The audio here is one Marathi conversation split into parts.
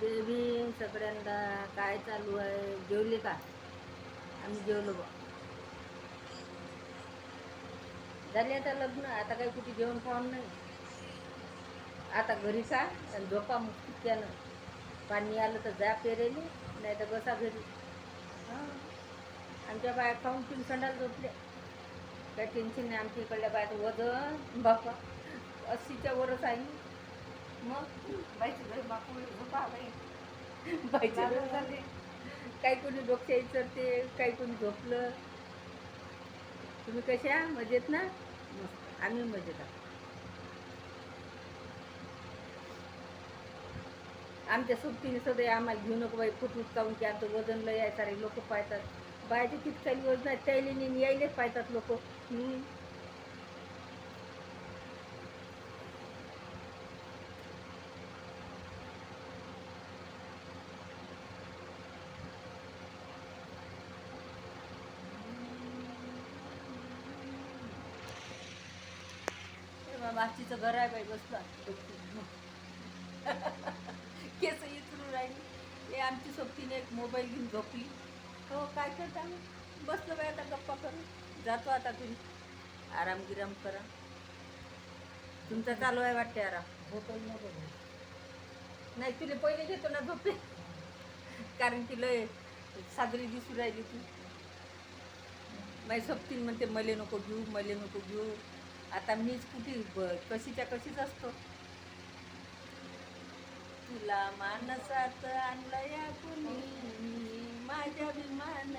देवी सगळ्यांना काय चालू आहे? जेवले का? आम्ही जेवलो बा. झाले आता लग्न? आता काही कुठे जेवण खावण नाही. आता घरी का आणि झोपा मुक्त्यानं पाणी आलं तर जा पेरेली नाही तर बसा घरी. हां आमच्या बाया खाऊन पिऊन संडाला झोपले काही टेन्शन नाही आमच्या इकडल्या बायाचं वजन बापा. अस्सीच्या वरच आहे. मग? बाईची घरी बापू झोपा बाई. बाईच्या घरी? झाले. काही कोणी डोक्याही चढते काही कोणी झोपलं. तुम्ही कशा? मजेत ना? मस्त. आम्ही मजेत आहोत. आमच्या सुट्टीने सदैव आम्हाला घेऊ नको बाई फुटूट काऊन की आमचं वजन लय आहे सारे लोक पाहतात. बायचे किती काही वजन आहे त्याला यायलेच पाहतात लोक. मागचीचं घर आहे बाई बसला केस इचरून राहिली. हे आमची सोबतीने एक मोबाईल घेऊन झोपली. हो काय करता? बसलो बाई आता गप्पा करून. जातो आता तुम्ही आराम गिराम करा. तुमचा चालू आहे वाटते आराम? नाही तुला पहिले घेतो ना झोपे. कारण की लय साजरी दिसू राहिली तू. माझी सोबतीन म्हणते मले नको घेऊ मले नको घेऊ. आता मीच कुठे ब- कशीच्या कशीच असतो? तुला मानसात आणलं या कुणी माझ्या विमान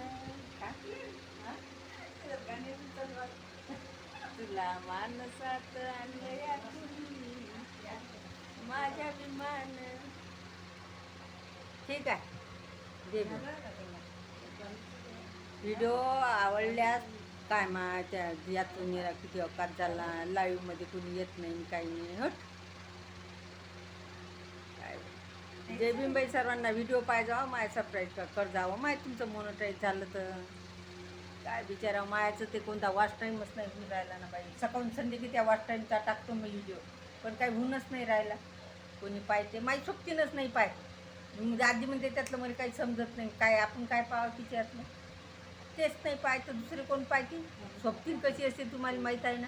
तुला मानसात आणलं या कुणी माझ्या विमान ठीक आहे. व्हिडिओ आवडल्यास काय मा त्या यातून येरा किती अवकात झाला लाईव्हमध्ये कोणी येत नाही काही नाही हट. काय जय भीमबाई सर्वांना व्हिडिओ पाहिजे माय सबस्क्राईब कर कर जावं. माय तुमचं मोनोटाईज झालं तर. काय बिचारा मायाचं ते कोणता वाच टाईमच नाही होऊन राहिला ना बाई. सकाळून संडे की त्या वाच टाईमचा टाकतो मी व्हिडिओ पण काही होऊनच नाही राहिला. कोणी पाहते माई सोबतीनच नाही पाय म्हणजे आधी म्हणते त्यातलं मला काही समजत नाही. काय आपण काय पाहावं तिच्यातलं तेच नाही पाय तर दुसरे कोण पाहतील सोबतीन कशी असते तुम्हाला माहीत आहे ना?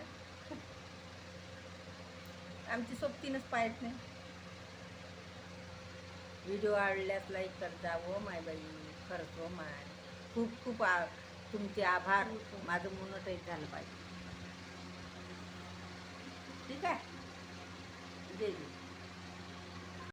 आमची सोबतीनच पाहत नाही. व्हिडिओ आवडल्यास लाईक करता व माय बाई खरंच हो माय. खूप खूप आ तुमचे आभार. माझं मोनोटाईज झालं पाहिजे. ठीक आहे? जय जय